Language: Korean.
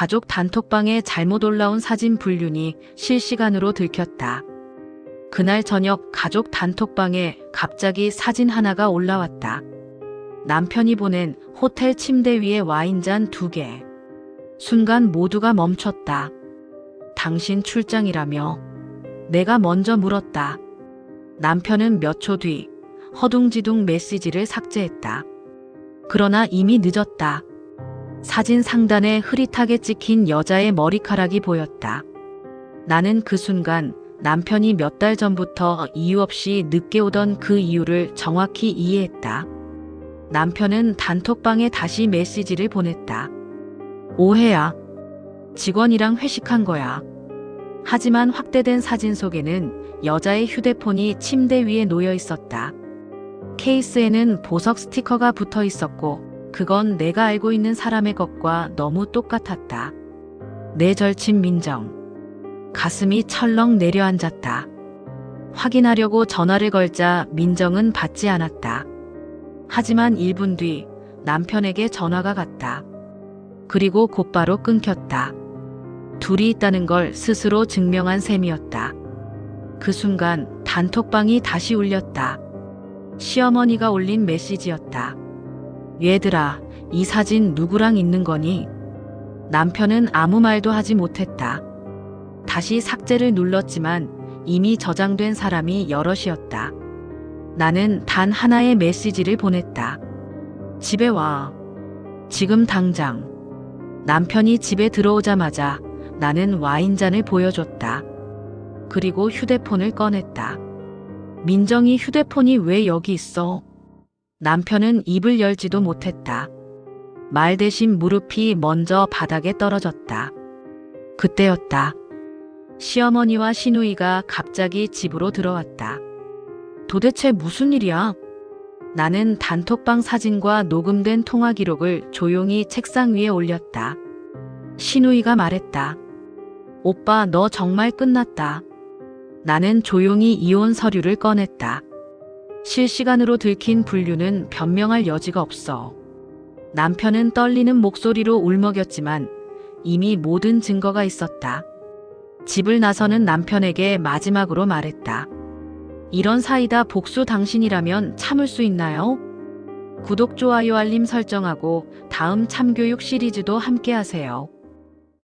가족 단톡방에 잘못 올라온 사진 불륜이 실시간으로 들켰다. 그날 저녁 가족 단톡방에 갑자기 사진 하나가 올라왔다. 남편이 보낸 호텔 침대 위에 와인잔 두 개. 순간 모두가 멈췄다. 당신 출장이라며. 내가 먼저 물었다. 남편은 몇 초 뒤 허둥지둥 메시지를 삭제했다. 그러나 이미 늦었다. 사진 상단에 흐릿하게 찍힌 여자의 머리카락이 보였다. 나는 그 순간 남편이 몇 달 전부터 이유 없이 늦게 오던 그 이유를 정확히 이해했다. 남편은 단톡방에 다시 메시지를 보냈다. 오해야. 직원이랑 회식한 거야. 하지만 확대된 사진 속에는 여자의 휴대폰이 침대 위에 놓여 있었다. 케이스에는 보석 스티커가 붙어 있었고, 그건 내가 알고 있는 사람의 것과 너무 똑같았다. 내 절친 민정. 가슴이 철렁 내려앉았다. 확인하려고 전화를 걸자 민정은 받지 않았다. 하지만 1분 뒤 남편에게 전화가 갔다. 그리고 곧바로 끊겼다. 둘이 있다는 걸 스스로 증명한 셈이었다. 그 순간 단톡방이 다시 울렸다. 시어머니가 올린 메시지였다. 얘들아, 이 사진 누구랑 있는 거니? 남편은 아무 말도 하지 못했다. 다시 삭제를 눌렀지만 이미 저장된 사람이 여럿이었다. 나는 단 하나의 메시지를 보냈다. 집에 와. 지금 당장. 남편이 집에 들어오자마자 나는 와인잔을 보여줬다. 그리고 휴대폰을 꺼냈다. 민정이 휴대폰이 왜 여기 있어? 남편은 입을 열지도 못했다. 말 대신 무릎이 먼저 바닥에 떨어졌다. 그때였다. 시어머니와 시누이가 갑자기 집으로 들어왔다. 도대체 무슨 일이야? 나는 단톡방 사진과 녹음된 통화 기록을 조용히 책상 위에 올렸다. 시누이가 말했다. 오빠, 너 정말 끝났다. 나는 조용히 이혼 서류를 꺼냈다. 실시간으로 들킨 분류는 변명할 여지가 없어. 남편은 떨리는 목소리로 울먹였지만 이미 모든 증거가 있었다. 집을 나서는 남편에게 마지막으로 말했다. 이런 사이다 복수 당신이라면 참을 수 있나요? 구독, 좋아요, 알림 설정하고 다음 참교육 시리즈도 함께 하세요.